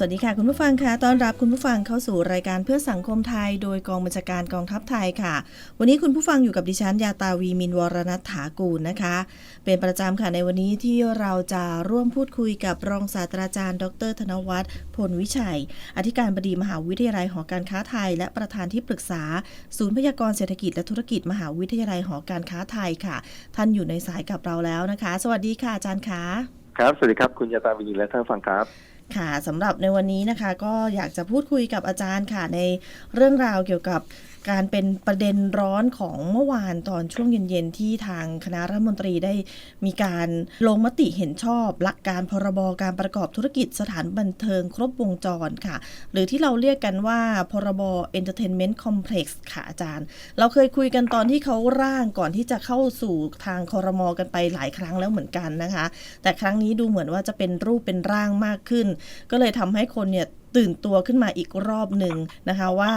สวัสดีค่ะ คุณผู้ฟังคะต้อนรับคุณผู้ฟังเข้าสู่รายการเพื่อสังคมไทย โดยกองบัญชาการกองทัพไทยค่ะ วันนี้คุณผู้ฟังอยู่กับดิฉันยาตาวีมินวรณัฐถากูลนะคะ เป็นประจำค่ะในวันนี้ที่เราจะร่วมพูดคุยกับรองศาสตราจารย์ ดร ธนวัฒน์พลวิชัย อธิการบดีมหาวิทยาลัยหอการค้าไทย และประธานที่ปรึกษา ศูนย์พยากรเศรษฐกิจและธุรกิจมหาวิทยาลัยหอการค้าไทยค่ะ ท่านอยู่ในสายกับเราแล้วนะคะ สวัสดีค่ะอาจารย์คะครับสวัสดีครับคุณยาตาวินีและท่านฟังครับ ค่ะสำหรับในวันนี้นะคะ ก็อยากจะพูดคุยกับอาจารย์ค่ะในเรื่องราวเกี่ยวกับ การเป็นประเด็นร้อนของเมื่อวานตอนช่วงเย็นๆ ที่ทางคณะรัฐมนตรีได้มีการลงมติเห็นชอบ หลักการพรบการประกอบธุรกิจสถานบันเทิงครบวงจรค่ะ หรือที่เราเรียกกันว่าพรบ Entertainment Complex ค่ะอาจารย์ เราเคยคุยกันตอนที่เขาร่างก่อนที่จะเข้าสู่ทางคอรมอกันไปหลายครั้งแล้วเหมือนกันนะคะ แต่ครั้งนี้ดูเหมือนว่าจะเป็นรูปเป็นร่างมากขึ้น ก็เลยทำให้คนเนี่ยตื่นตัวขึ้นมาอีกรอบหนึ่งนะคะว่า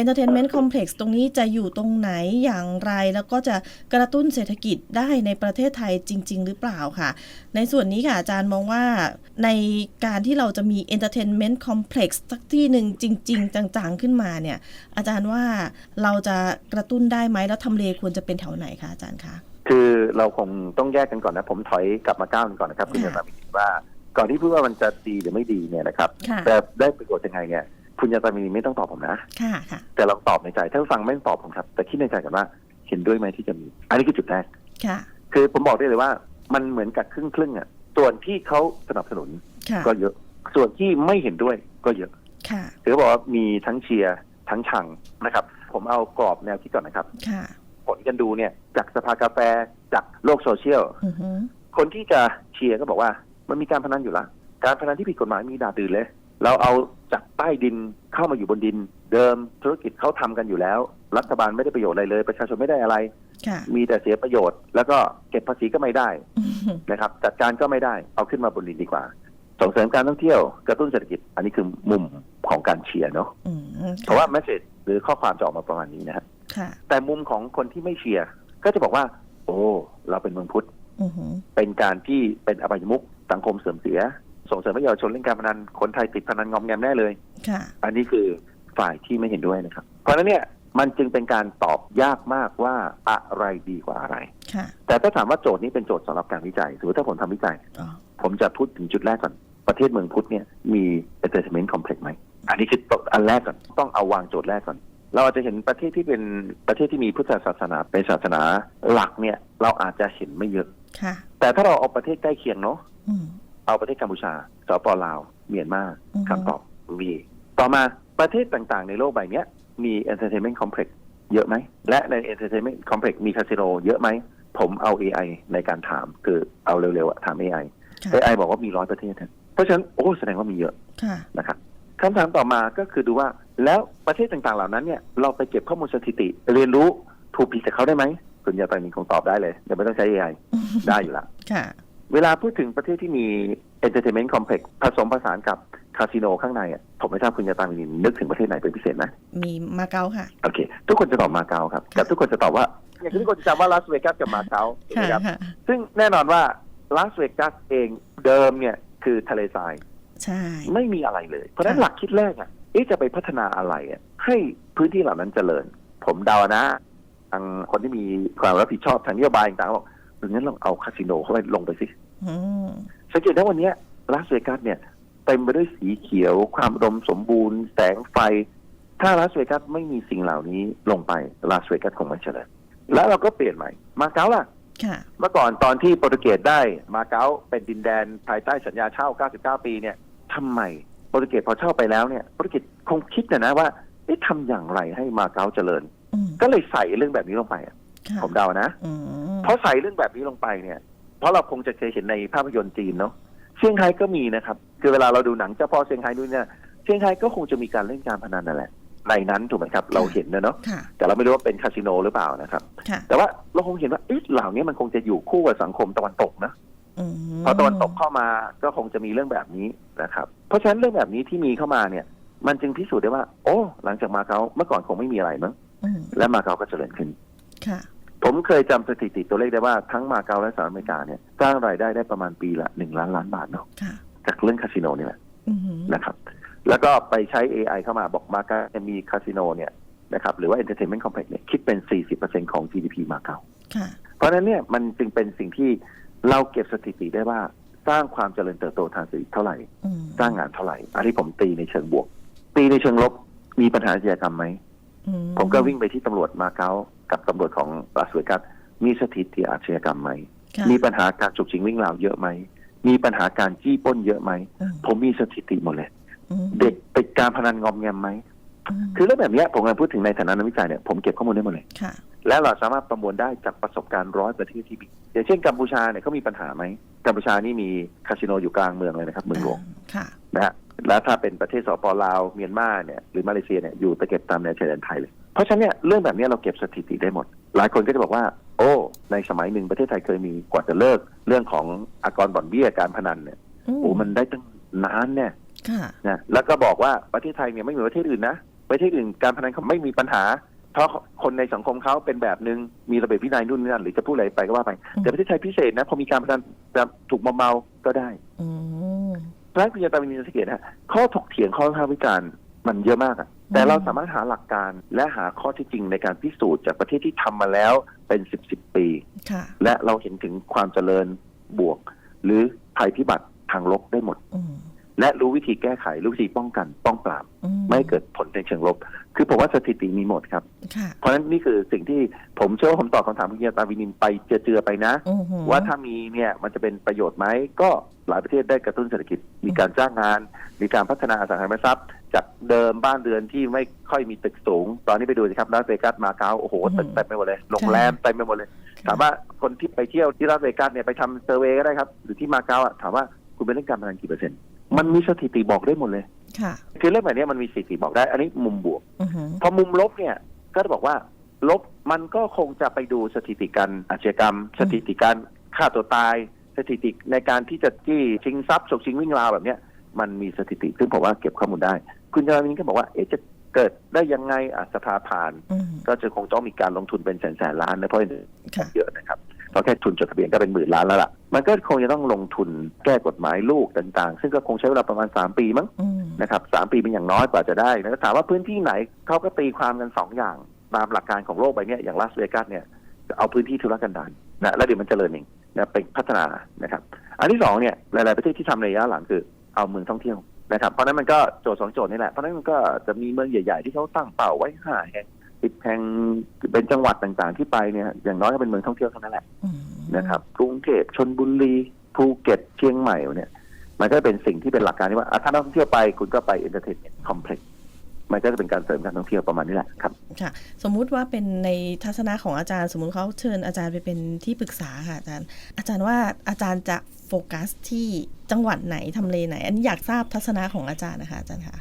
Entertainment Complex ตรงนี้จะอยู่ตรงไหนอย่างไร แล้วก็จะกระตุ้นเศรษฐกิจได้ในประเทศไทยจริง ๆ หรือเปล่าค่ะ ในส่วนนี้ค่ะอาจารย์มองว่าในการที่เราจะมี Entertainment Complex สักที่หนึ่งจริง ๆ จังๆ ขึ้นมาเนี่ย อาจารย์ว่าเราจะกระตุ้นได้ไหมแล้วทำเลควรจะเป็นแถวไหนคะอาจารย์คะคือเราคงต้องแยกกันก่อนนะ ผมถอยกลับมาก้าวหนึงก่อนนะครับคุณค่ะยาตาวินว่า ก่อนที่พูดว่ามันจะดีหรือไม่ดีเนี่ยนะครับ ค่ะ แต่ได้ประโยชน์ยังไงเนี่ย คุณยาตาวินีไม่ต้องตอบผมนะ ค่ะค่ะ แต่ลองตอบในใจ ถ้าผู้ฟังไม่ต้องตอบผมครับ แต่คิดในใจกันว่าเห็นด้วยไหมที่จะมี อันนี้คือจุดแรก ค่ะ คือผมบอกได้เลยว่า มันเหมือนกับครึ่งครึ่งๆอะ ส่วนที่เขาสนับสนุนค่ะ ก็เยอะ ส่วนที่ไม่เห็นด้วยก็เยอะ ค่ะ ถือบอกว่ามีทั้งเชียร์ทั้งชังนะครับ ผมเอากรอบแนวคิดก่อนนะครับ ค่ะ ผลกันดูเนี่ยจากสภากาแฟจากโลกโซเชียล อือฮึคนที่จะเชียร์ก็บอกว่า มันมีการพนันอยู่แล้วการพนันที่ผิดกฎหมายมีด่าดื่นเลย เราเอาจากใต้ดินเข้ามาอยู่บนดิน เดิมธุรกิจเขาทำกันอยู่แล้ว รัฐบาลไม่ได้ประโยชน์อะไรเลย ประชาชนไม่ได้อะไรค่ะมีแต่เสียประโยชน์ แล้วก็เก็บภาษีก็ไม่ได้อือฮึนะครับ จัดการก็ไม่ได้เอาขึ้นมาบนดินดีกว่าส่งเสริมการท่องเที่ยวกระตุ้นเศรษฐกิจ อันนี้คือมุมของการเชียร์เนาะอืมเพราะว่าแมสเซจหรือข้อความจะออกมาประมาณนี้นะครับค่ะแต่มุมของคนที่ไม่เชียร์ก็จะบอกว่า โอ้ เราเป็นเมืองพุทธอือฮึเป็นการที่เป็นอบายมุข สังคมเสื่อมเสีย ส่งเสริมให้เยาวชนเล่นการพนันคนไทยติดพนันงอมแงมแน่เลยค่ะ อันนี้คือฝ่ายที่ไม่เห็นด้วยนะครับ เพราะฉะนั้นเนี่ยมันจึงเป็นการตอบยากมากว่าอะไรดีกว่าอะไร ค่ะแต่ถ้าถามว่าโจทย์นี้เป็นโจทย์สำหรับการวิจัยสมมติถ้าผมทำวิจัย อ๋อผมจะพูดถึงจุดแรกก่อน ประเทศเมืองพุทธเนี่ยมี entertainment complex ไหม อันนี้คืออันแรกก่อน ต้องเอาวางโจทย์แรกก่อน เราอาจจะเห็นประเทศที่เป็นประเทศที่มีพุทธศาสนาเป็นศาสนาหลักเนี่ย เราอาจจะเห็นไม่เยอะ ค่ะ แต่ถ้าเราเอาประเทศใกล้เคียงเนาะอืม เอาประเทศกัมพูชาสปลาวเมียนมาอือฮึคำตอบมีต่อมาประเทศต่างๆ ในโลกใบเนี้ยมี entertainment complex เยอะไหม และใน entertainment complex มีคาสิโนเยอะไหม ผมเอา AI ในการถามคือเอาเร็วๆอะถาม AI ค่ะ AI บอกว่ามีร้อยประเทศนะเพราะฉะนั้นโอ้แสดงว่ามีเยอะค่ะนะครับคำถามต่อมาก็คือดูว่าแล้วประเทศต่างๆเหล่านั้นเนี่ยเราไปเก็บข้อมูลสถิติ เรียนรู้ถูกผิดจากเขาได้ไหมคุณยาตานีคงตอบได้เลยเดี๋ยวไม่ต้องใช้ AI ได้อยู่ละค่ะ เวลาพูดถึงประเทศที่มี entertainment complex ผสมผสานกับคาสิโนข้างในอะผมไม่ทราบคุณยาตานีนึกถึงประเทศไหนเป็นพิเศษไหมมีมาเก๊าค่ะ โอเค ทุกคนจะตอบมาเก๊าครับแต่ทุกคนจะตอบว่าอย่างที่ทุกคนจะจำว่าลาสเวกัสกับมาเก๊าถูกไหค่ะมครับค่ะซึ่งแน่นอนว่าลาสเวกัสเองเดิมเนี่ยคือทะเลทรายใช่ไม่มีอะไรเลย เพราะฉะนั้นค่ะหลักคิดแรกอะเอ๊ะจะไปพัฒนาอะไรอะให้พื้นที่เหล่านั้นเจริญ ผมเดานะทางคนที่มีความรับผิดชอบทางนโยบายต่างๆบอกงั้นลองเอาคาสิโนเข้าไปลงไปสิอืม สังเกตได้วันเนี้ลาสเวกัสเนี่ยเต็มไปด้วยสีเขียวความอุดมสมบูรณ์ แสงไฟ ถ้าลาสเวกัสไม่มีสิ่งเหล่านี้ลงไปลาสเวกัสคงไม่เจริญแล้วเราก็เปลี่ยนใหม่ มาเก๊าล่ะค่ะเมื่อก่อนตอนที่โปรตุเกสได้มาเก๊าเป็นดินแดนภายใต้สัญญาเช่า 99 ปีเนี่ยทำไมโปรตุเกสพอเช่าไปแล้วเนี่ยโปรตุเกสคงคิดนะนะว่าเอ๊ะทำอย่างไรให้มาเก๊าเจริญอืมก็เลยใส่เรื่องแบบนี้ลงไปอะค่ะผมเดานะอืมเพราะใส่เรื่องแบบนี้ลงไปเนี่ยเพ ราะเราคงจะเคยเห็นในภาพยนตร์จีนเนาะเซี่ยงไฮ้ก็มีนะครับ คือเวลาเราดูหนังเจ้าพ่อเซี่ยงไฮ้นู่นเนี่ยเซี่ยงไฮ้ก็คงจะมีการเล่นการพนันนั่นแหละในนั้นถูกไหมครับ เราเห็นนะเนาะค่ะแต่เราไม่รู้ว่าเป็นคาสิโนหรือเปล่านะครับค่ะแต่ว่าเราคงเห็นว่าเอ๊ะเหล่านี้มันคงจะอยู่คู่กับสังคมตะวันตกนะอืมพอตะวันตกเข้ามาก็คงจะมีเรื่องแบบนี้นะครับ เพราะฉะนั้นเรื่องแบบนี้ที่มีเข้ามาเนี่ย มันจึงพิสูจน์ได้ว่า โอ้ หลังจากมาเก๊าเมื่อก่อนคงไม่มีอะไรมั้งอืมและมาเก๊าก็เจริญขึ้นค่ะ ผมเคยจำสถิติตัวเลขได้ว่าทั้งมาเก๊าและสหรัฐอเมริกาเนี่ยสร้างรายได้ได้ประมาณปีละหนึ่งล้านล้านบาทเนาะค่ะจากเรื่องคาสิโนนี่แหละอืมนะครับ แล้วก็ไปใช้ AI เข้ามาบอกมาเก๊ามีคาสิโนเนี่ยนะครับหรือว่า Entertainment Complex เนี่ยคิดเป็น 40%ของ GDP มาเก๊าค่ะเพราะฉะนั้นเนี่ยมันจึงเป็นสิ่งที่เราเก็บสถิติได้ว่าสร้างความเจริญเติบโตทางเศรษฐกิจเท่าไหร่อืมสร้างงานเท่าไหร่ อันนี้ผมตีในเชิงบวก ตีในเชิงลบมีปัญหาอาชญากรรมไหมอืผมก็วิ่งไปที่ตำรวจมาเก๊า กับตำรวจของลาสเวกัสมีสถิติอาชญากรรมไหมค่ะมีปัญหาการฉุกชิงวิ่งราวเยอะไหม มีปัญหาการจี้ปล้นเยอะไหมอืมผมมีสถิติหมดเลยอืมเด็กติดการพนันงอมแงมไหมมคือเรื่องแบบเนี้ยผมกำลังพูดถึงในฐานะนักวิจัยเนี่ยผมเก็บข้อมูลได้หมดเลยค่ะและเราสามารถประมวลได้จากประสบการณ์ร้อยประเทศที่มีอย่างเช่นกัมพูชาเนี่ยเขามีปัญหาไหม กัมพูชานี่มีคาสิโนอยู่กลางเมืองเลยนะครับเมืองหลวงค่ะนะฮะ แล้วถ้าเป็นประเทศสปลาวเมียนมาเนี่ยหรือมาเลเซียเนี่ยอยู่ตะเก็บตามแนวชายแดนไทยเลย เพราะฉะนั้นเนี่ยเรื่องแบบเนี้ยเราเก็บสถิติได้หมด หลายคนก็จะบอกว่า โอ้ ในสมัยหนึ่งประเทศไทยเคยมีกว่าจะเลิก เรื่องของอากรบ่อนเบี้ยการพนันเนี่ยโอ้มันได้ตั้งนานเนี่ยค่ะนะแล้วก็บอกว่าประเทศไทยเนี่ยไม่เหมือนประเทศอื่นนะประเทศอื่นการพนันเขาไม่มีปัญหา เพราะคนในสังคมเขาเป็นแบบหนึ่งมีระเบียบวินัยนู่นนี่นั่นหรือจะพูดอะไรไปก็ว่าไปอืมแต่ประเทศไทยพิเศษนะพอมีการพนันจะถูกมอมเมาก็ได้ อืมเพราะฉะนั้นคุณยาตาวินีสังเกตนะข้อถกเถียงข้อวิพากษ์วิจารณ์มันเยอะมากอะแต่เราสามารถหาหลักการและหาข้อเที่จริงในการพิสูจน์จากประเทศที่ทำมาแล้วเป็นสิบสิบปีค่ะและเราเห็นถึงความเจริญบวก หรือภัยพิบัติทางลบได้หมดอืม และรู้วิธีแก้ไขรู้วิธีป้องกัน ป้องปราบอืไม่ให้เกิดผลในเชิงลบ คือผมว่าสถิติมีหมดครับค่ะเพราะฉะนั้นนี่คือสิ่งที่ผมเชื่อว่าผมตอบคำถามคุณยาตาวินินไปเจือๆไปนะอือหือว่าถ้ามีเนี่ยมันจะเป็นประโยชน์ไหมก็หลายประเทศได้กระตุ้นเศรษฐกิจมีการจ้างงาน มีการพัฒนาอสังหาริมทรัพย์ จากเดิมบ้านเรือนที่ไม่ค่อยมีตึกสูง ตอนนี้ไปดูสิครับลาสเวกัสมาเก๊าโอ้โหตึกเต็มไปหมดเลยโรงแรมเต็มไปหมดเลย ถามว่าคนที่ไปเที่ยวที่ลาสเวกัสเนี่ยไปทำเซอร์เวย์ก็ได้ครับหรือที่มาเก๊าอะถามว่าคุณไปเล่นการพนันกี่เปอร์เซ็นต์ มันมีสถิติบอกได้หมดเลย ค่ะ คือเรื่องแบบนี้มันมีสถิติบอกได้ อันนี้มุมบวก อือหือพอมุมลบเนี่ยก็จะบอกว่า ลบมันก็คงจะไปดูสถิติการอาชญากรรม สถิติการฆ่าตัวตาย สถิติในการที่จะจี้ชิงทรัพย์ฉกชิงวิ่งราวแบบเนี้ยมันมีสถิติซึ่งผมว่าเก็บข้อมูลได้ คุณจามินก็บอกว่าเอ๊ะจะเกิดได้ยังไงอะสภาผ่าน อืมก็จะคงต้องมีการลงทุนเป็นแสนแสนล้านนะเพราะ ค่ะ เยอะนะครับ เพราะแค่ทุนจดทะเบียนก็เป็นหมื่นล้านแล้วล่ะ มันก็คงจะต้องลงทุนแก้กฎหมายลูกต่างๆ ซึ่งก็คงใช้เวลาประมาณสามปีมั้งอืมนะครับสามปีเป็นอย่างน้อยกว่าจะได้แล้วถามว่าพื้นที่ไหนเขาก็ตีความกันสองอย่างตามหลักการของโลกใบเนี้ยอย่างลาสเวกัสเนี่ยจะเอาพื้นที่ธุรกันดารนะแล้วเดี๋ยวมันจเจริญเองนะเป็นพัฒนานะครับ อันที่สองเนี่ยหลายๆประเทศที่ทำในระยะหลังคือเอาเมืองท่องเที่ยวนะครับเพราะฉะนั้นมันก็โจทย์สองโจทย์นี่แหละเพราะฉะนั้นมันก็จะมีเมืองใหญ่ ๆ ที่เขาตั้งเป้าไว้ห้าแห่ง สิบแห่งเป็นจังหวัดต่างๆที่ไปเนี่ยอย่างน้อยก็เป็นเมืองท่องเที่ยวเท่านั้นแหละอืมนะครับกรุงเทพชนบุรีภูเก็ตเชียงใหม่เนี่ย มันก็เป็นสิ่งที่เป็นหลักการที่ว่าอะถ้านักท่องเที่ยวไปคุณก็ไปเอนเตอร์เทนเมนต์คอมเพล็กซ์มันก็จะเป็นการเสริมการท่องเที่ยวประมาณนี้แหละครับค่ะ สมมุติว่าเป็นในทัศนะของอาจารย์ สมมุติเขาเชิญอาจารย์ไปเป็นที่ปรึกษาค่ะอาจารย์ อาจารย์ว่าอาจารย์จะโฟกัสที่จังหวัดไหนทำเลไหน อันนี้อยากทราบทัศนะของอาจารย์นะคะอาจารย์ค่ะ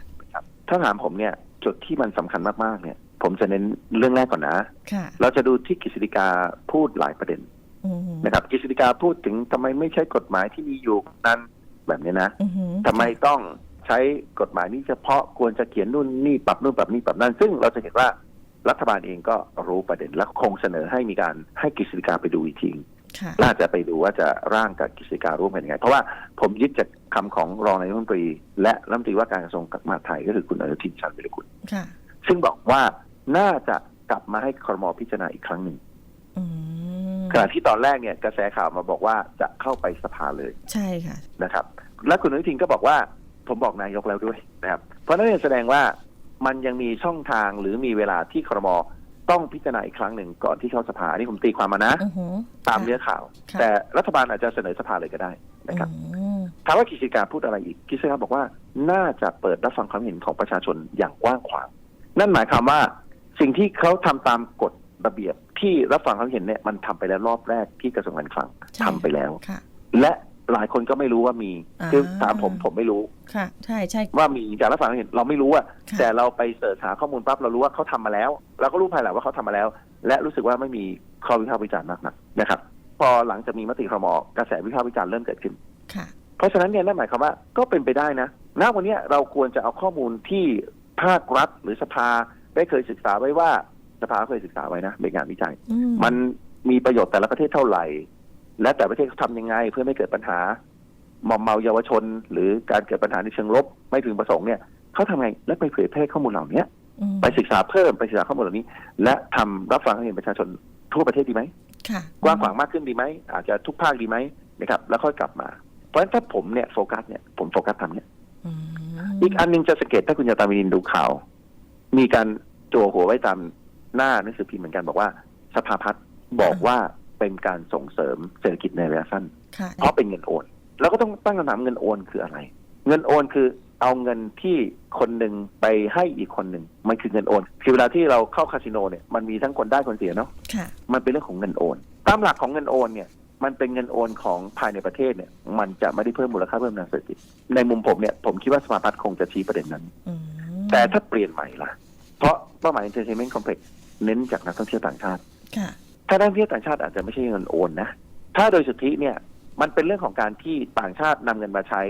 ถ้าถามผมเนี่ยจุดที่มันสำคัญมากๆเนี่ย ผมจะเน้นเรื่องแรกก่อนนะค่ะเราจะดูที่กฤษฎีกาพูดหลายประเด็นอืมนะครับกฤษฎีกาพูดถึงทำไมไม่ใช้กฎหมายที่มีอยู่นั้นแบบนี้นะอือหือทำไมต้องใช้กฎหมายนี้เฉพาะควรจะเขียนนู่นนี่ปรับนู่นปรับนี่ปรับนั่น ซึ่งเราจะเห็นว่ารัฐบาลเองก็รู้ประเด็นและคงเสนอให้มีการให้กฤษฎีกาไปดูอีกทีค่ะน่าจะไปดูว่าจะร่างกับกฤษฎีการ่วมกันยังไง เพราะว่าผมยึดจากคำของรองนายกรัฐมนตรี และรัฐมนตรีว่าการกระทรวงมหาดไทยก็คือคุณอนุทินชาญวิรุฬค่ะซึ่งบอกว่า น่าจะกลับมาให้ครมพิจารณาอีกครั้งหนึ่งอืมขณะที่ตอนแรกเนี่ยกระแสข่าวมาบอกว่าจะเข้าไปสภาเลย ใช่ค่ะนะครับ และคุณอนุทินก็บอกว่า ผมบอกนายกแล้วด้วยนะครับ เพราะฉะนั้นเนี่ยแสดงว่ามันยังมีช่องทางหรือมีเวลาที่ครมต้องพิจารณาอีกครั้งหนึ่งก่อนที่เข้าสภาอันนี่ผมตีความมานะอือหือตามเนื้อข่าวค่ะแต่รัฐบาลอาจจะเสนอสภาเลยก็ได้นะครับอืมถามว่ากฤษฎีกาพูดอะไรอีกกฤษฎีกาบอกว่าน่าจะเปิดรับฟังความเห็นของประชาชนอย่างกว้างขวาง นั่นหมายความว่า สิ่งที่เขาทำตามกฎระเบียบที่รับฟังความเห็นเนี่ยมันทำไปแล้วรอบแรกที่กระทรวงการคลังใช่ทำไปแล้วค่ะและหลายคนก็ไม่รู้ว่ามีอ่าคือถามผมผมไม่รู้ค่ะ ใช่ใช่ว่ามีจากรับฟังความเห็นเราไม่รู้อะค่ะแต่เราไปเสิร์ชหาข้อมูลปั๊บเรารู้ว่าเขาทำมาแล้วเราก็รู้ภายหลังว่าเขาทำมาแล้ว และรู้สึกว่าไม่มีข้อวิพากษ์วิจารณ์มากนักนะครับ พอหลังจากมีมติครมกระแสวิพากษ์วิจารณ์เริ่มเกิดขึ้นค่ะ เพราะฉะนั้นเนี่ยนั่นหมายความว่าก็เป็นไปได้นะณวันเนี้ยเราควรจะเอาข้อมูลที่ภาครัฐหรือสภา ได้เคยศึกษาไว้ว่าสภาเคยศึกษาไว้นะในงานวิจัยอืมันมีประโยชน์แต่ละประเทศเท่าไหร่ และแต่ประเทศเขาทำยังไง เพื่อไม่เกิดปัญหามอมเมาเยาวชน หรือการเกิดปัญหาในเชิงลบไม่พึงประสงค์เนี่ยเขาทำไงและไปเผยแพร่ข้อมูลเหล่านี้อืมไปศึกษาเพิ่มไปศึกษาข้อมูลเหล่านี้ และทำรับฟังให้เห็นประชาชนทั่วประเทศดีไหมค่ะกว้างขวางมากขึ้นดีไหมอาจจะทุกภาคดีไหมนะครับ แล้วค่อยกลับมา เพราะฉะนั้นถ้าผมเนี่ยโฟกัสเนี่ยผมโฟกัสทำเนี่ยอืมอีกอันหนึงจะสังเกตถ้าคุณจะตามวินินดูข่าว มีการจัวหัวไว้ตามหน้าหนังสือพิมพ์เหมือนกันบอกว่า สภาพัฒน์บอกว่าเป็นการส่งเสริมเศรษฐกิจในระยะสั้นค่ะเพราะเป็นเงินโอน แล้วก็ต้องตั้งคำถามเงินโอนคืออะไร เงินโอนคือเอาเงินที่คนหนึ่งไปให้อีกคนหนึ่งมันคือเงินโอนคือเวลาที่เราเข้าคาสิโนเนี่ยมันมีทั้งคนได้คนเสียเนาะค่ะมันเป็นเรื่องของเงินโอน ตามหลักของเงินโอนเนี่ยมันเป็นเงินโอนของภายในประเทศเนี่ย มันจะไม่ได้เพิ่มมูลค่าเพิ่มทางเศรษฐกิจในมุมผมเนี่ยผมคิดว่าสภาพัฒน์คงจะชี้ประเด็นนั้นอืมแต่ถ้าเปลี่ยนใหม่ล่ะ เพราะเป้าหมาย entertainment complex เน้นจากนักท่องเที่ยวต่างชาติ ค่ะ ถ้านักท่องเที่ยวต่างชาติอาจจะไม่ใช่เงินโอนนะ ถ้าโดยสุทธิเนี่ย มันเป็นเรื่องของการที่ต่างชาตินำเงินมาใช้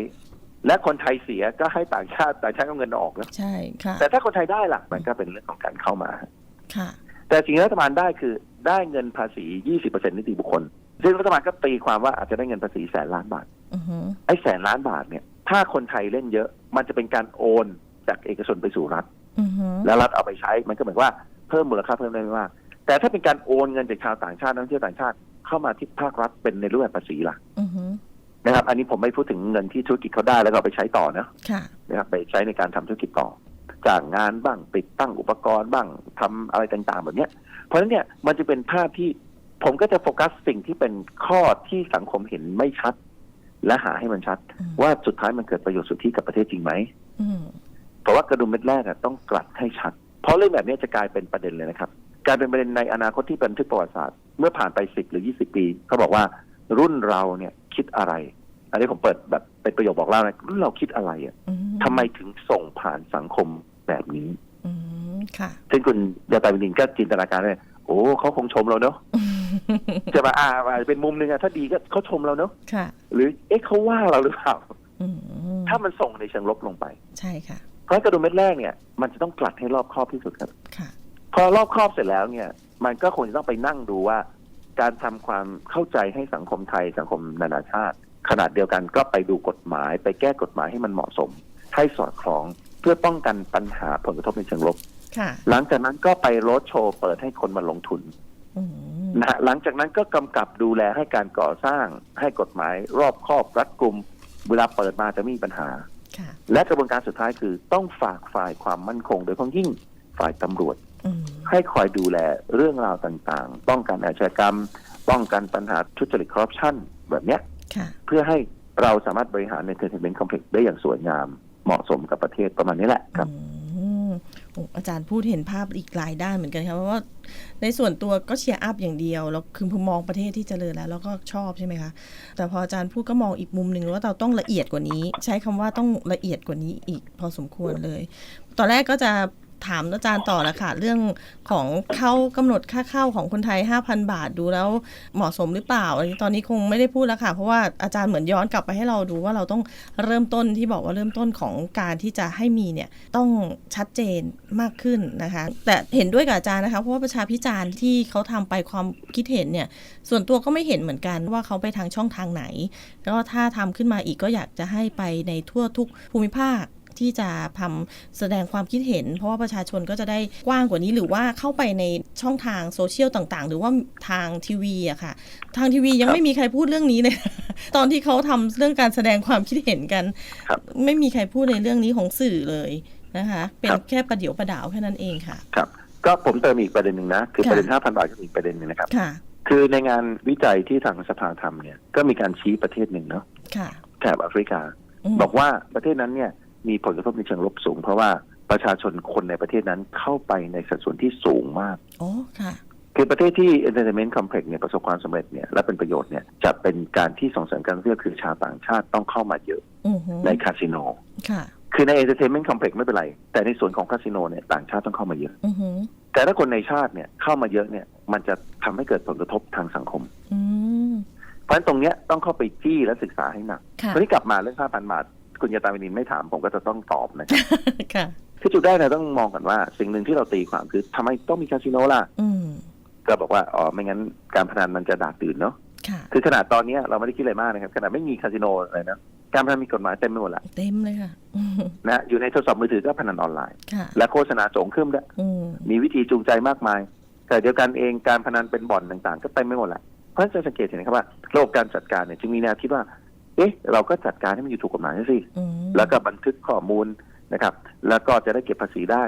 และคนไทยเสียก็ให้ต่างชาติต่างชาติเอาเงินออกนะใช่ค่ะแต่ถ้าคนไทยได้ล่ะมันก็เป็นเรื่องของการเข้ามา ค่ะ แต่สิ่งที่รัฐบาลได้คือได้เงินภาษี 20%นิติบุคคล ซึ่งรัฐบาลก็ตีความว่าอาจจะได้เงินภาษีแสนล้านบาท อือหือไอ้แสนล้านบาทเนี่ย ถ้าคนไทยเล่นเยอะ มันจะเป็นการโอนจากเอกชนไปสู่รัฐอือหือ แล้วรัฐเอาไปใช้มันก็เหมือนว่าเพิ่มมูลค่าเพิ่มได้ไม่มาก แต่ถ้าเป็นการโอนเงินจากชาวต่างชาตินักท่องเที่ยวต่างชาติเข้ามาที่ภาครัฐเป็นในรูปแบบภาษีล่ะอือหือนะครับ อันนี้ผมไม่พูดถึงเงินที่ธุรกิจเขาได้แล้วก็เอาไปใช้ต่อนะค่ะนะครับ ไปใช้ในการทำธุรกิจต่อจ้างงานบ้างติดตั้งอุปกรณ์บ้างทำอะไรต่างๆ แบบเนี้ย เพราะฉะนั้นเนี่ยมันจะเป็นภาพที่ผมก็จะโฟกัสสิ่งที่เป็นข้อที่สังคมเห็นไม่ชัด และหาให้มันชัดอืมว่าสุดท้ายมันเกิดประโยชน์สุทธิกับประเทศจริงไหมอืม เพราะว่ากระดุมเม็ดแรกอะต้องกลัดให้ชัด เพราะเรื่องแบบนี้จะกลายเป็นประเด็นเลยนะครับกลายเป็นประเด็นในอนาคตที่เป็นทึกประวัติศาสตร์เมื่อผ่านไปสิบหรือยี่สิบปีเขาบอกว่ารุ่นเราเนี่ยคิดอะไร อันนี้ผมเปิดแบบเป็นประโยคบอกเล่านะรุ่นเราคิดอะไรอะอืทำไมถึงส่งผ่านสังคมแบบนี้อืมค่ะซึ่งคุณยาตาวินินก็จินตนาการได้โอ้เขาคงชมเราเนาะจะมาอ่าอาจจะเป็นมุมหนึ่งอะถ้าดีก็เขาชมเราเนาะค่ะ หรือเอ๊ะเขาว่าเราหรือเปล่าอืมถ้ามันส่งในเชิงลบลงไป ใช่ค่ะ เพราะกระดุมเม็ดแรกเนี่ยมันจะต้องกลัดให้รอบคอบที่สุดครับ ค่ะ พอรอบครอบเสร็จแล้วเนี่ย มันก็คงจะต้องไปนั่งดูว่า การทำความเข้าใจให้สังคมไทยสังคมนานาชาติ ขนาดเดียวกันก็ไปดูกฎหมาย ไปแก้กฎหมายให้มันเหมาะสม ให้สอดคล้องเพื่อป้องกันปัญหาผลกระทบในเชิงลบค่ะหลังจากนั้นก็ไปโรดโชว์เปิดให้คนมาลงทุนอืมนะฮะหลังจากนั้นก็กำกับดูแลให้การก่อสร้างให้กฎหมายรอบครอบรัดกุมเวลาเปิดมาจะไม่มีปัญหาค่ะ และกระบวนการสุดท้ายคือต้องฝากฝ่ายความมั่นคง โดยเฉพาะยิ่งฝ่ายตำรวจอืมให้คอยดูแลเรื่องราวต่างๆ ป้องกันอาชญากรรม ป้องกันปัญหาทุจริตคอร์รัปชันแบบเนี้ยค่ะเพื่อให้เราสามารถบริหารในเทอร์เทนเมนต์คอมเพล็กซ์ได้อย่างสวยงามเหมาะสมกับประเทศประมาณนี้แหละครับ อาจารย์พูดเห็นภาพอีกหลายด้านเหมือนกันครับเพราะว่าในส่วนตัวก็เชียร์อัพอย่างเดียวแล้วคือมองประเทศที่เจริญแล้ว แล้วก็ชอบใช่ไหมคะ แต่พออาจารย์พูดก็มองอีกมุมหนึ่งว่าเราต้องละเอียดกว่านี้ ใช้คำว่าต้องละเอียดกว่านี้อีกพอสมควรเลย ตอนแรกก็จะ ถามอาจารย์ต่อละค่ะ เรื่องของเข้ากำหนดค่าเข้าของคนไทย 5,000 บาทดูแล้วเหมาะสมหรือเปล่าอันนี้ตอนนี้คงไม่ได้พูดแล้วค่ะ เพราะว่าอาจารย์เหมือนย้อนกลับไปให้เราดูว่าเราต้องเริ่มต้นที่บอกว่าเริ่มต้นของการที่จะให้มีเนี่ยต้องชัดเจนมากขึ้นนะคะ แต่เห็นด้วยกับอาจารย์นะคะ เพราะว่าประชาพิจารณ์ที่เขาทำไปความคิดเห็นเนี่ยส่วนตัวก็ไม่เห็นเหมือนกันว่าเขาไปทางช่องทางไหน แล้วก็ถ้าทำขึ้นมาอีกก็อยากจะให้ไปในทั่วทุกภูมิภาค ที่จะทำแสดงความคิดเห็น เพราะว่าประชาชนก็จะได้กว้างกว่านี้ หรือว่าเข้าไปในช่องทางโซเชียลต่างๆ หรือว่าทางทีวีอะค่ะ ทางทีวียังครับไม่มีใครพูดเรื่องนี้เลยตอนที่เขาทำเรื่องการแสดงความคิดเห็นกันครับไม่มีใครพูดในเรื่องนี้ของสื่อเลยนะคะเป็นครับแค่ประเดี๋ยวประดาวแค่นั้นเองค่ะครับก็ผมเติมอีกประเด็นหนึ่งนะ คือค่ะประเด็น 5,000 บาทก็มีอีกประเด็นหนึ่งนะครับค่ะคือในงานวิจัยที่ทางสภาทำเนี่ย ก็มีการชี้ประเทศหนึ่งเนาะค่ะแถบแอฟริกามบอกว่าประเทศนั้นเนี่ย มีผลกระทบในเชิงลบสูง เพราะว่าประชาชนคนในประเทศนั้นเข้าไปในสัดส่วนที่สูงมากอ๋อค่ะคือประเทศที่ entertainment complex เนี่ยประสบความสำเร็จเนี่ยและเป็นประโยชน์เนี่ยจะเป็นการที่ส่งเสริมการท่องเที่ยวคือชาวต่างชาติต้องเข้ามาเยอะอือฮึในคาสิโนค่ะคือใน entertainment complex ไม่เป็นไร แต่ในส่วนของคาสิโนเนี่ยต่างชาติต้องเข้ามาเยอะอือฮึแต่ถ้าคนในชาติเนี่ยเข้ามาเยอะเนี่ยมันจะทำให้เกิดผลกระทบทางสังคมอืมเพราะฉะนั้นตรงเนี้ยต้องเข้าไปจี้และศึกษาให้หนักค่ะทีนี้กลับมาเรื่อง5,000บาท คุณยาตามินินไม่ถามผมก็จะต้องตอบนะครับค่ะคือจุดแรกเราต้องมองก่อนว่า สิ่งหนึ่งที่เราตีความคือทำไมต้องมีคาสิโนล่ะอืมก็บอกว่าอ๋อไม่งั้นการพนันมันจะดาดตื่นเนาะค่ะคือขนาดตอนเนี้ยเราไม่ได้คิดอะไรมากนะครับขนาดไม่มีคาสิโนอะไรนะการพนันมีกฎหมายเต็มไปหมดละเต็มเลยค่ะอืมนะอยู่ในโทรศัพท์มือถือก็พนันออนไลน์ค่ะและโฆษณาโจงขึ้นด้วยอืมมีวิธีจูงใจมากมาย แต่เดียวกันเองการพนันเป็นบ่อนต่างๆ ก็เต็มไปหมดแหละเพราะฉะนั้นจะสังเกตเห็นนะครับว่าระบบการจัดการเนี่ยจึงมีแนวคิดว่า เอ๊ะ เราก็จัดการให้มันอยู่ถูกกฎหมายสิอืมแล้วก็บันทึกข้อมูลนะครับ แล้วก็จะได้เก็บภาษีได้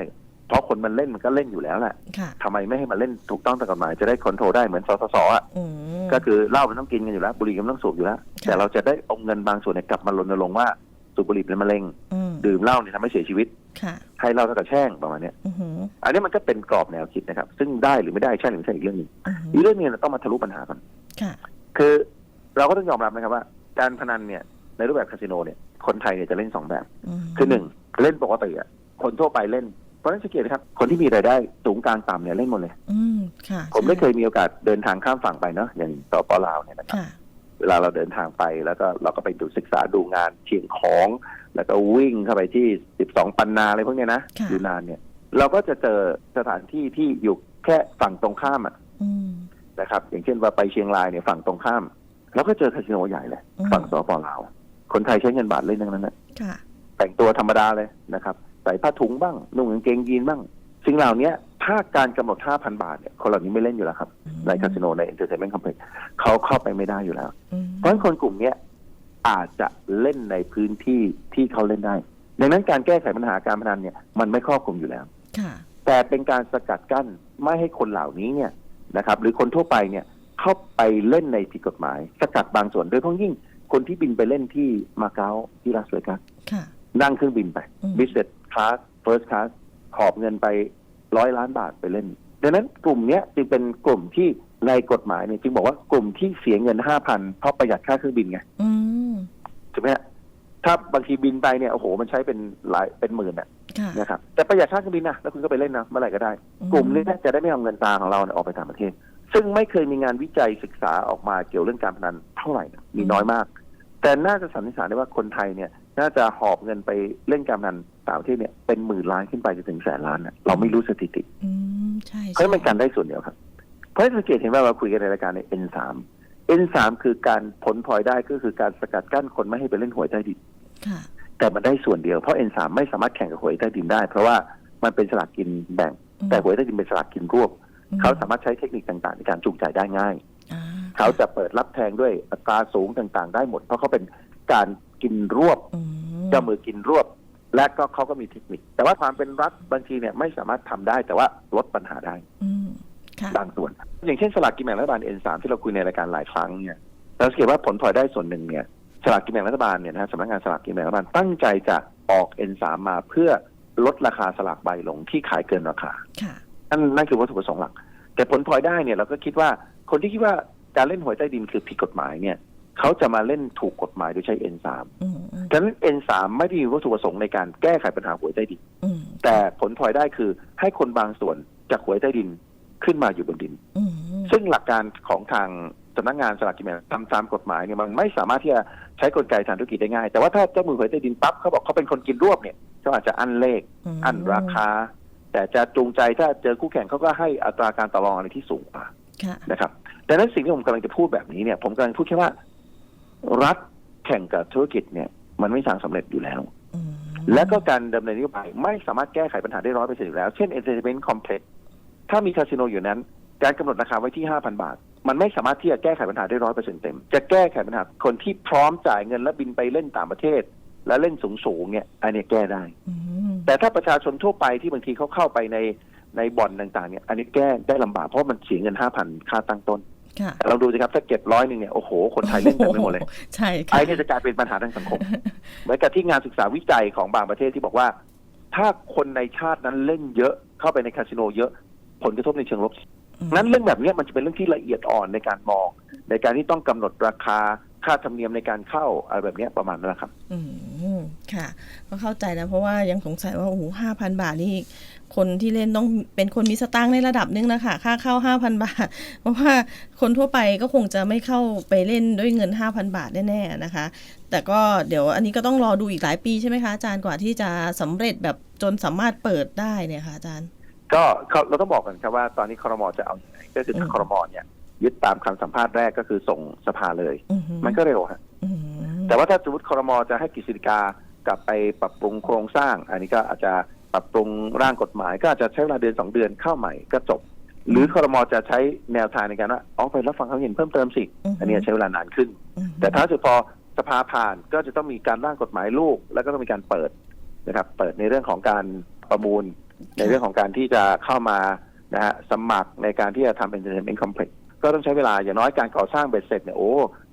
เพราะคนมันเล่นมันก็เล่นอยู่แล้วแหละค่ะทำไมไม่ให้มันเล่นถูกต้องตามกฎหมายจะได้คอนโทรลได้เหมือนสสสอะอืมก็คือเหล้ามันต้องกินกันอยู่แล้วบุหรี่ก็มันต้องสูบอยู่แล้วค่ะแต่เราจะได้เอาเงินบางส่วนเนี่ยกลับมารณรงค์ว่าสูบบุหรี่เป็นมะเร็งอืมดื่มเหล้าเนี่ยทำให้เสียชีวิตค่ะให้เหล้าเท่ากับแช่งประมาณเนี้ยอือหืออันนี้มันก็เป็นกรอบแนวคิดนะครับ ซึ่งได้หรือไม่ได้ใช่หรือไม่ใช่อีกเรื่องหนึงอือหือีกอเรื่องหนึงเราต้องมาทะลุปัญหาก่อนค่ะคือเราก็ต้องยอมรับนะครับว่า การพนันเนี่ยในรูปแบบคาสิโนเนี่ยคนไทยเนี่ยจะเล่นสองแบบอืมคือหนึ่งเล่นปกติอะคนทั่วไปเล่นเพราะฉะนั้นสังเกตนะครับ คนที่มีรายได้สูงกลางต่ำเนี่ยเล่นหมดเลยอืมค่ะผมได้ใช่เคยมีโอกาสเดินทางข้ามฝั่งไปเนาะอย่างสปลาวเนี่ยนะครับค่ะเวลาเราเดินทางไปแล้วก็เราก็ไปดูศึกษาดูงานเชียงของ แล้วก็วิ่งเข้าไปที่12ปันนาอะไรพวกเนี้ยนะค่ะอยู่นานเนี่ย เราก็จะเจอสถานที่ที่อยู่แค่ฝั่งตรงข้ามอะอืมนะครับ อย่างเช่นว่าไปเชียงรายเนี่ยฝั่งตรงข้าม แล้วก็เจอคาสิโนใหญ่เลยอืมฝั่งสปลาว คนไทยใช้เงินบาทเล่นทั้งนั้นนะค่ะแต่งตัวธรรมดาเลยนะครับใส่ผ้าถุงบ้างนุ่งกางเกงยีนบ้างสิ่งเหล่านี้ถ้าการกำหนด 5,000 บาทเนี่ยคนเหล่านี้ไม่เล่นอยู่แล้วครับ ในคาสิโนใน entertainment complex เขาเข้าไปไม่ได้อยู่แล้วอืมเพราะฉะนั้นคนกลุ่มเนี้ยอาจจะเล่นในพื้นที่ที่เขาเล่นได้ ดังนั้นการแก้ไขปัญหาการพนันเนี่ยมันไม่ครอบคลุมอยู่แล้วค่ะแต่เป็นการสกัดกั้นไม่ให้คนเหล่านี้เนี่ยนะครับ หรือคนทั่วไปเนี่ย เข้าไปเล่นในผิดกฎหมาย สกัดบางส่วนโดยเฉพาะยิ่งคนที่บินไปเล่นที่มาเก๊าที่ลาสเวกัสค่ะนั่งเครื่องบินไปอืม business class first class หอบเงินไปร้อยล้านบาทไปเล่นดังนั้นกลุ่มเนี้ยจึงเป็นกลุ่มที่ในกฎหมายเนี่ยจึงบอกว่ากลุ่มที่เสียเงินห้าพันเพราะประหยัดค่าเครื่องบินไงอืมถูกไหมฮะถ้าบางทีบินไปเนี่ยโอ้โหมันใช้เป็นหลายเป็นหมื่นอะค่ะนะครับแต่ประหยัดค่าเครื่องบินนะแล้วคุณก็ไปเล่นนะเมื่อไหร่ก็ได้ กลุ่มนี้จะได้ไม่เอาเงินตาของเราเนี่ยออกไปต่างประเทศ ซึ่งไม่เคยมีงานวิจัยศึกษาออกมาเกี่ยวเรื่องการพนันเท่าไหร่นะมีน้อยมาก แต่น่าจะสันนิษฐานได้ว่าคนไทยเนี่ย น่าจะหอบเงินไปเล่นการพนันต่างประเทศเนี่ยเป็นหมื่นล้านขึ้นไปจนถึงแสนล้านนะเราไม่รู้สถิติอืมใช่เพราะฉะนั้นมันการได้ส่วนเดียวครับ เพราะฉะนั้นสังเกตเห็นว่าเราคุยกันในรายการใน N3 N3 คือการผลพลอยได้ก็คือการสกัดกั้นคนไม่ให้ไปเล่นหวยใต้ดินค่ะแต่มันได้ส่วนเดียวเพราะ N3 ไม่สามารถแข่งกับหวยใต้ดินได้ เพราะว่ามันเป็นสลากกินแบ่งอืมแต่หวยใต้ดินเป็นสลากกินรวบอื เขาสามารถใช้เทคนิคต่างๆ ในการจูงใจได้ง่ายอ่าเขาจะเปิดรับแทงด้วยอัตราสูงต่างๆ ได้หมด เพราะเขาเป็นการกินรวบอืมเจ้ามือกินรวบ และก็เขาก็มีเทคนิค แต่ว่าความเป็นรัฐบางทีเนี่ยไม่สามารถทำได้ แต่ว่าลดปัญหาได้อืมค่ะบางส่วน อย่างเช่นสลากกินแบ่งรัฐบาล N3 ที่เราคุยในรายการหลายครั้งเนี่ยเราสังเกตว่าผลพลอยได้ส่วนหนึ่งเนี่ยสลากกินแบ่งรัฐบาลเนี่ยนะฮะสำนักงานสลากกินแบ่งรัฐบาลตั้งใจจะออก N3 มาเพื่อลดราคาสลากใบลงที่ขายเกินราคาค่ะ นั่นนั่นคือวัตถุประสงค์หลัก แต่ผลพลอยได้เนี่ยเราก็คิดว่าคนที่คิดว่าการเล่นหวยใต้ดินคือผิดกฎหมายเนี่ยเขาจะมาเล่นถูกกฎหมายโดยใช้ N3 อืมอืมดังนั้น N3 ไม่ได้มีวัตถุประสงค์ในการแก้ไขปัญหาหวยใต้ดินอืมแต่ผลพลอยได้คือให้คนบางส่วนจากหวยใต้ดินขึ้นมาอยู่บนดินอืมซึ่งหลักการของทางสำนักงานสลากกินแบ่งทำตามกฎหมายเนี่ยมันไม่สามารถที่จะใช้กลไกทางธุรกิจได้ง่าย แต่ว่าถ้าเจ้ามือหวยใต้ดินปั๊บเขาบอกเขาเป็นคนกินรวบเนี่ยเขาอาจจะอั้นเลขมอั้นราคา แต่จะจูงใจถ้าเจอคู่แข่งเขาก็ให้อัตราการต่อรองอะไรที่สูงกว่าค่ะนะครับดังนั้นสิ่งที่ผมกำลังจะพูดแบบนี้เนี่ยผมกำลังพูดแค่ว่า รัฐแข่งกับธุรกิจเนี่ย มันไม่สางสำเร็จอยู่แล้วอืมและก็การดำเนินนโยบายไม่สามารถแก้ไขปัญหาได้ร้อยเปอร์เซ็นต์อยู่แล้ว เช่น entertainment complex ถ้ามีคาสิโนอยู่นั้น การกำหนดราคาไว้ที่ห้าพันบาท มันไม่สามารถที่จะแก้ไขปัญหาได้ร้อยเปอร์เซ็นต์เต็ม จะแก้ไขปัญหาคนที่พร้อมจ่ายเงินและบินไปเล่นต่างประเทศ และเล่นสูงสูงๆเนี่ยอันนี้แก้ได้อืมแต่ถ้าประชาชนทั่วไปที่บางทีเขาเข้าไปในในบ่อนต่างๆเนี่ย อันนี้แก้ได้ลำบากเพราะมันเสียเงินห้าพันค่าตั้งต้นค่ะแต่เราดูสิครับถ้าเก็บร้อยหนึ่งเนี่ยโอ้โหคนไทยเล่นกันไปหมดเลยใช่ค่ะไอ้เนี่ยจะกลายเป็นปัญหาทางสังคมเหมือนกับที่งานศึกษาวิจัยของบางประเทศที่บอกว่า ถ้าคนในชาตินั้นเล่นเยอะเข้าไปในคาสิโนเยอะผลกระทบในเชิงลบนั้นเรื่องแบบเนี้ยมันจะเป็นเรื่องที่ละเอียดอ่อนในการมอง ในการที่ต้องกำหนดราคา ค่าธรรมเนียมในการเข้าอะไรแบบเนี้ยประมาณนั้นแหละครับ อืมค่ะ ก็เข้าใจนะเพราะว่ายังสงสัยว่าโอ้โหห้าพันบาทนี่คนที่เล่นต้องเป็นคนมีสตางค์ในระดับหนึงนะคะค่าเข้าห้าพันบาท เพราะว่าคนทั่วไปก็คงจะไม่เข้าไปเล่นด้วยเงินห้าพันบาทแน่ๆนะคะ แต่ก็เดี๋ยวอันนี้ก็ต้องรอดูอีกหลายปีใช่ไหมคะอาจารย์กว่าที่จะสำเร็จแบบจนสามารถเปิดได้เนี่ยค่ะอาจารย์ ก็เขาเราต้องบอกกันครับว่าตอนนี้ครมจะเอาอย่างไรก็คืออืมครมเนี่ย ยึดตามคำสัมภาษณ์แรกก็คือส่งสภาเลยอือหือมันก็เร็วฮะอืมแต่ว่าถ้าสมมติครมจะให้กฤษฎีกากลับไปปรับปรุงโครงสร้าง อันนี้ก็อาจจะปรับปรุงร่างกฎหมาย ก็อาจจะใช้เวลาเดือนสองเดือนเข้าใหม่ก็จบ หรือครมจะใช้แนวทางในการว่าอ๋อไปรับฟังความเห็นเพิ่มเติมสิ อันนี้ใช้เวลานานขึ้นอืมแต่ถ้าสุดพอสภาผ่านก็จะต้องมีการร่างกฎหมายลูก แล้วก็ต้องมีการเปิดนะครับ เปิดในเรื่องของการประมูล ในเรื่องของการที่จะเข้ามานะฮะสมัครในการที่จะทำ entertainment complex ก็ ต้องใช้เวลาอย่างน้อยการก่อสร้างเบ็ดเสร็จเนี่ยโอ้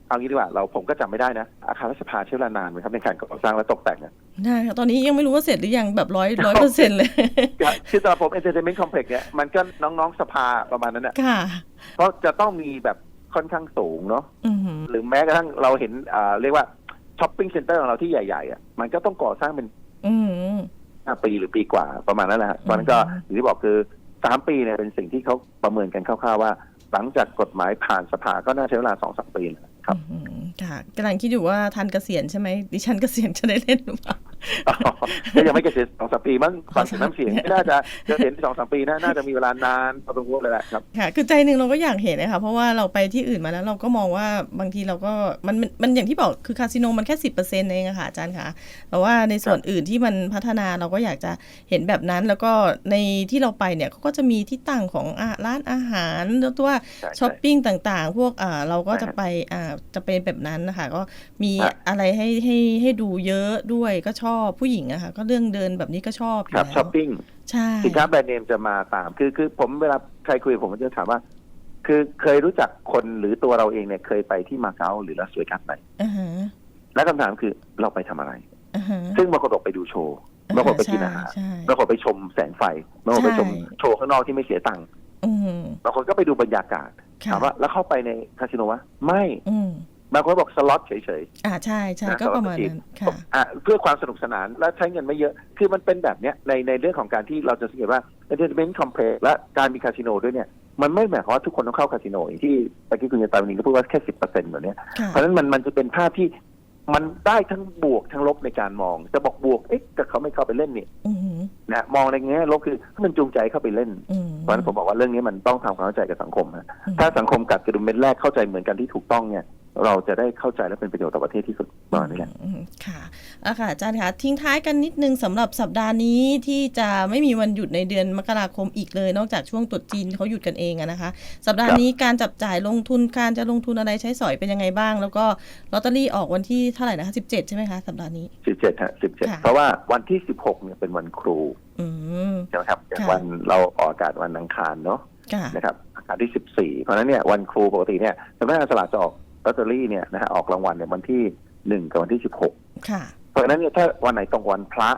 เอางี้ดีกว่าเราผมก็จำไม่ได้นะ อาคารรัฐสภาใช้เวลานานไหมครับในการก่อสร้างและตกแต่งอะได้ค่ะตอนนี้ยังไม่รู้ว่าเสร็จหรือยังแบบร้อยร้อยเปอร์เซ็นต์เลยคือสำหรับผม entertainment complex เนี่ยมันก็น้องๆสภาประมาณนั้นแหละค่ะเพราะจะต้องมีแบบค่อนข้างสูงเนาะอือหือหรือแม้กระทั่งเราเห็นอ่าเรียกว่าช้อปปิ้งเซ็นเตอร์ของเราที่ใหญ่ๆอะมันก็ต้องก่อสร้างเป็นอืมห้าปีหรือปีกว่าประมาณนั้นแหละฮะเพราะฉะนั้นก็อืมอย่างที่บอกคือสามปีเนี่ยเป็นสิ่งที่เขาประเมินกันคร่าวๆว่า หลังจากกฎหมายผ่านสภาก็น่าใช้เวลาสองสามปีนะครับค่ะกำลังคิดอยู่ว่าทันเกษียณใช่ไหมดิฉันเกษียณจะได้เล่นหรือเปล่า ก็ยังไม่เกษียณสองสามปีมั้งฟังจากน้ำเสียงไม่น่าจะเกษียณสองสามปีนะน่าจะมีเวลานานพอสมควรเลยแหละครับค่ะคือใจหนึ่งเราก็อยากเห็นนะคะเพราะว่าเราไปที่อื่นมาแล้วเราก็มองว่าบางทีเราก็มันมันมันอย่างที่บอกคือคาสิโนมันแค่สิบเปอร์เซ็นต์เองอะค่ะอาจารย์คะแต่ว่าในส่วนอื่นที่มันพัฒนาเราก็อยากจะเห็นแบบนั้น แล้วก็ในที่เราไปเนี่ยเขาก็จะมีที่ตั้งของอะร้านอาหารแล้วตัวใช่ช้อปปิ้งต่างๆ พวกอ่าเราก็ใช่จะไปอ่าจะเป็นแบบนั้นนะคะก็มีครับอะไรให้ให้ให้ดูเยอะด้วยก็ชอบผู้หญิงอะค่ะก็เรื่องเดินแบบนี้ก็ชอบอยู่ครับแล้วช้อปปิ้งใช่สินค้าแบรนด์เนมจะมาตาม คือคือผมเวลาใครคุยกับผมก็จะถามว่า คือเคยรู้จักคนหรือตัวเราเองเนี่ยเคยไปที่มาเก๊าหรือลาสเวกัสไหมอ่าฮะและคำถามคือเราไปทำอะไร อ่าฮะ ซึ่งบางคนบอกไปดูโชว์บางคนไปกินอาหารใช่บางคนไปชมแสงไฟบางคนไปชมใช่ โชว์ข้างนอกที่ไม่เสียตังค์อืมบางคนก็ไปดูบรรยากาศค่ะถามว่าแล้วเข้าไปในคาสิโนวะไม่ อืม บางคนบอกสล็อตเฉยอ่าใช่ใช่นะก็ประมาณนั้นๆค่ะอะเพื่อความสนุกสนานและใช้เงินไม่เยอะ คือมันเป็นแบบเนี้ยในในเรื่องของการที่เราจะสังเกตว่า entertainment complex และการมีคาสิโนด้วยเนี่ยมันไม่หมายความว่าทุกคนต้องเข้าคาสิโนอย่างที่เมื่อกี้คุณยายตาวันนี้ก็พูดว่าแค่สิบเปอร์เซ็นต์เหมือนเนี้ยค่ะเพราะฉะนั้นมันมันจะเป็นภาพที่มันได้ทั้งบวกทั้งลบในการมอง จะบอกบวกเอ๊ะแต่เขาไม่เข้าไปเล่นนี่อืมนะมองในแง่ลบคือให้มันจูงใจเข้าไปเล่นอืมเพราะฉะนั้นผมบอกว่าเรื่องนี้มันต้องทำความเข้าใจกับสังคมฮะอืมถ้าสังคมกัดกระดุมเม็ดแรกเข้าใจเหมือนกันที่ถูกต้องเนี่ย เราจะได้เข้าใจและเป็นประโยชน์ต่อประเทศที่สุดประมาณนี้แหละอืมค่ะอะค่ะอาจารย์คะทิ้งท้ายกันนิดนึงสำหรับสัปดาห์นี้ที่จะไม่มีวันหยุดในเดือนมกราคมอีกเลย นอกจากช่วงตรุษจีนเขาหยุดกันเองอะนะคะ สัปดาห์ครับนี้การจับจ่ายลงทุนการจะลงทุนอะไรใช้สอยเป็นยังไงบ้าง แล้วก็ลอตเตอรี่ออกวันที่เท่าไหร่นะคะสิบเจ็ดใช่ไหมคะสัปดาห์นี้สิบเจ็ดฮะสิบเจ็ดค่ะเพราะว่าวันที่สิบหกเนี่ยเป็นวันครูอืมใช่ไหมครับอย่างค่ะวันเราออกอากาศวันอังคารเนาะค่ะนะครับอังคารที่สิบสี่เพราะฉะนั้นเนี่ยวันครูปกติเนี่ยสำนักงานสลากจะออก ลอตเตอรี่เนี่ยนะฮะออกรางวัลเนี่ยวันที่หนึ่งกับวันที่สิบหกค่ะเพราะฉะนั้นเนี่ยถ้าวันไหนตรงวันพระ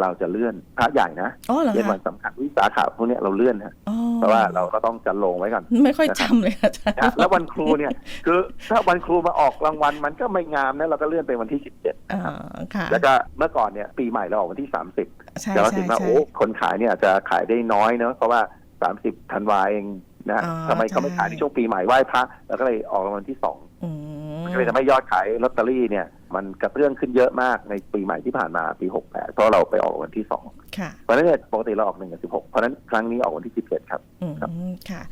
เราจะเลื่อนพระใหญ่นะอ๋อเหรอเล่นคะวันสำคัญวิสาขาพวกเนี้ยเราเลื่อนฮะอ๋อเพราะว่าเราก็ต้องจัดลงไว้ก่อนไม่ค่อยจำเลยค่ะอาจารย์นะแล้ววันครูเนี่ย คือถ้าวันครูมาออกรางวัลมันก็ไม่งามนะเราก็เลื่อนไปวันที่สิบเจ็ดอ่าค่ะแล้วก็เมื่อก่อนเนี่ยปีใหม่เราออกวันที่สามสิบใช่แต่ว่าใช่ถึงว่าใช่โอ้คนขายเนี่ยอาจจะขายได้น้อยเนอะเพราะว่าสามสิบธันวาเอง นะฮะอ๋อทำไมเขาไม่ใช่ขายในช่วงปีใหม่ไหว้พระแล้วก็เลยออกรางวัลที่สองอืม ก็เลยทำให้ยอดขายลอตเตอรี่เนี่ย มันกระเพื่อมขึ้นเยอะมากในปีใหม่ที่ผ่านมาปีหกแปดเพราะเราไปออกวันที่สองค่ะ เพราะฉะนั้นเนี่ยปกติเราออกหนึ่งกับสิบหกเพราะฉะนั้นครั้งนี้ออกวันที่สิบเจ็ดครับ อืมครับค่ะ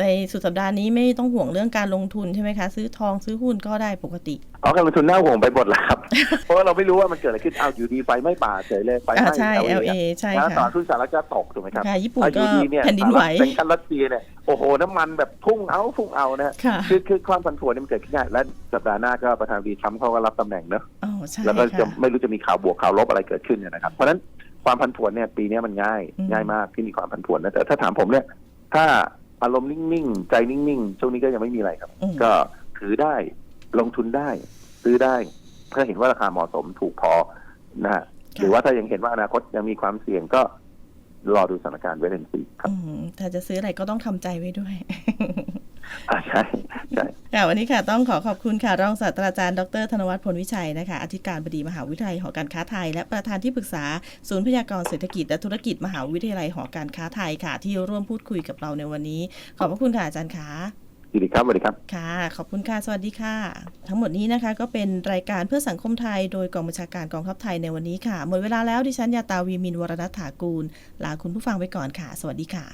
ในสุดสัปดาห์นี้ไม่ต้องห่วงเรื่องการลงทุนใช่ไหมคะ ซื้อทองซื้อหุ้นก็ได้ปกติเอาการลงทุนหน้าห่วงไปหมดแล้วครับ เพราะว่าเราไม่รู้ว่ามันเกิดอะไรขึ้นเอาอยู่ดีไฟไหม่ป่าเฉยเลยไฟไหอ่าม้ใช่ LA LA ใช่นะค่ะตอนทุนสหรัฐก็ตกถูกไหมครับค่ะญี่ปุ่นเอาอก็ยู่ดีเนี่ยแผ่นดินไหวสหรัฐเป็นขั้นรัสเซียเนี่ยโอ้โหน้ำมันแบบพุ่งเอาพุ่งเอานะค่ะคือคือความผันผวนเนี่ยมันเกิดขึ้นได้และสัปดาห์หน้าก็ประธานาธิบดีทรัมป์เขาก็รับตำแหน่งเนอะอ๋อใช่แล้วก็จะค่ะไม่รู้จะมีข่าวบวกข่าวลบอะไรเกิดขึ้นเนี่ยนะครับเพราะฉะนั้นความผันผวนเนี่ยปีนี้มันง่ายอืมง่ายมากที่มีความผันผวนนะแต่ถ้าถามผมเนี่ยถ้า อารมณ์นิ่งๆ ใจนิ่งๆ ช่วงนี้ก็ยังไม่มีอะไรครับ อืม ก็ถือได้ลงทุนได้ ซื้อได้ ถ้าเห็นว่าราคาเหมาะสมถูกพอนะฮะหรือว่าถ้ายังเห็นว่าอนาคตยังมีความเสี่ยงก็รอดูสถานการณ์เวทเอนซีครับ อืมถ้าจะซื้ออะไรก็ต้องทำใจไว้ด้วยอ่า ใช่ใช่ค่ะวันนี้ค่ะต้องขอขอบคุณค่ะรองศาสตราจารย์ดรธนวัฒน์พลวิชัยนะคะอธิการบดีมหาวิทยาลัยหอการค้าไทย และประธานที่ปรึกษาศูนย์พยากรณ์เศรษฐกิจและธุรกิจมหาวิทยาลัยหอการค้าไทยค่ะ ที่ร่วมพูดคุยกับเราในวันนี้ ขอบพระคุณค่ะอาจารย์คะดีดีครับสวัสดีครับ ค่ะ ขอบคุณค่ะ สวัสดีค่ะ ทั้งหมดนี้นะคะก็เป็นรายการเพื่อสังคมไทย โดยกองบัญชาการกองทัพไทยในวันนี้ค่ะ หมดเวลาแล้วดิฉันยาตาวีมินวรณัฐถากูล ลาคุณผู้ฟังไปก่อนค่ะ สวัสดีค่ะ